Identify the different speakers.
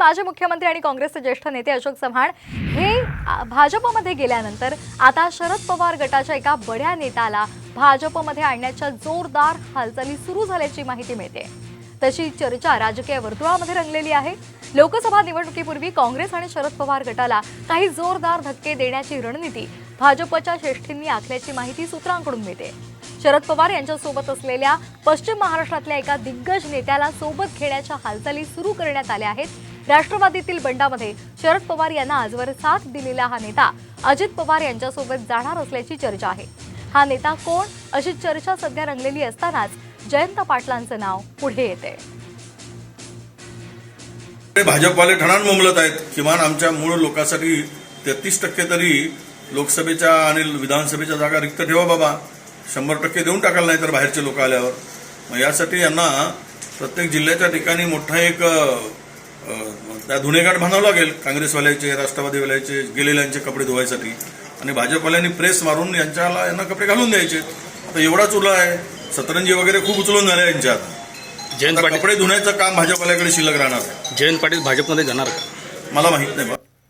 Speaker 1: माजी मुख्यमंत्री आणि काँग्रेसचे ज्येष्ठ नेते अशोक चव्हाण हे भाजपमध्ये गेल्यानंतर आता शरद पवार गटाच्या एका बड्या नेत्याला भाजपमध्ये आणण्याच्या जोरदार हालचाली सुरू झाल्याची माहिती मिळते. तशी चर्चा राजकीय वर्तुळामध्ये रंगलेली आहे. लोकसभा निवडणुकीपूर्वी काँग्रेस आणि शरद पवार गटाला काही जोरदार धक्के देण्याची रणनीती भाजपच्या श्रेष्ठींनी आखल्याची माहिती सूत्रांकडून मिळते. शरद पवार यांच्यासोबत असलेल्या पश्चिम महाराष्ट्रातल्या एका दिग्गज नेत्याला सोबत घेण्याच्या हालचाली सुरू करण्यात आल्या आहेत. राष्ट्रवादीतील बंडामध्ये शरद पवार यांना आजवर साथ दिलेला हा नेता अजित पवार यांच्यासोबत जाणार असल्याची चर्चा आहे. हा नेता कोण अशी चर्चा सध्या रंगलेली असतानाच जयंत पाटलांचं नाव पुढे येते.
Speaker 2: ते भाजपवाले ठणान मुंबलत आहेत. किमान आमच्या मूळ लोकांसाठी तेहतीस टक्के तरी लोकसभेच्या आणि विधानसभेच्या जागा रिक्त ठेवा बाबा. शंभर टक्के देऊन टाकायला नाही तर बाहेरचे लोक आल्यावर. मग यासाठी यांना प्रत्येक जिल्ह्याच्या ठिकाणी मोठा एक त्या धुणेगाठ बांधावं लागेल काँग्रेसवाल्याचे राष्ट्रवादीवाल्याचे गेलेल्यांचे कपडे धुवायसाठी. आणि भाजपवाल्यांनी प्रेस मारून यांच्याला यांना कपडे घालून द्यायचे. आता एवढाच उरला आहे. सतरंजी वगैरे खूप उचलून झाले यांच्या आता
Speaker 3: जयंत
Speaker 2: कपडे धुण्याचं काम भाजपवाल्याकडे शिल्लक राहणार.
Speaker 3: जयंत पाटील भाजपमध्ये जाणार का?
Speaker 2: मला माहीत नाही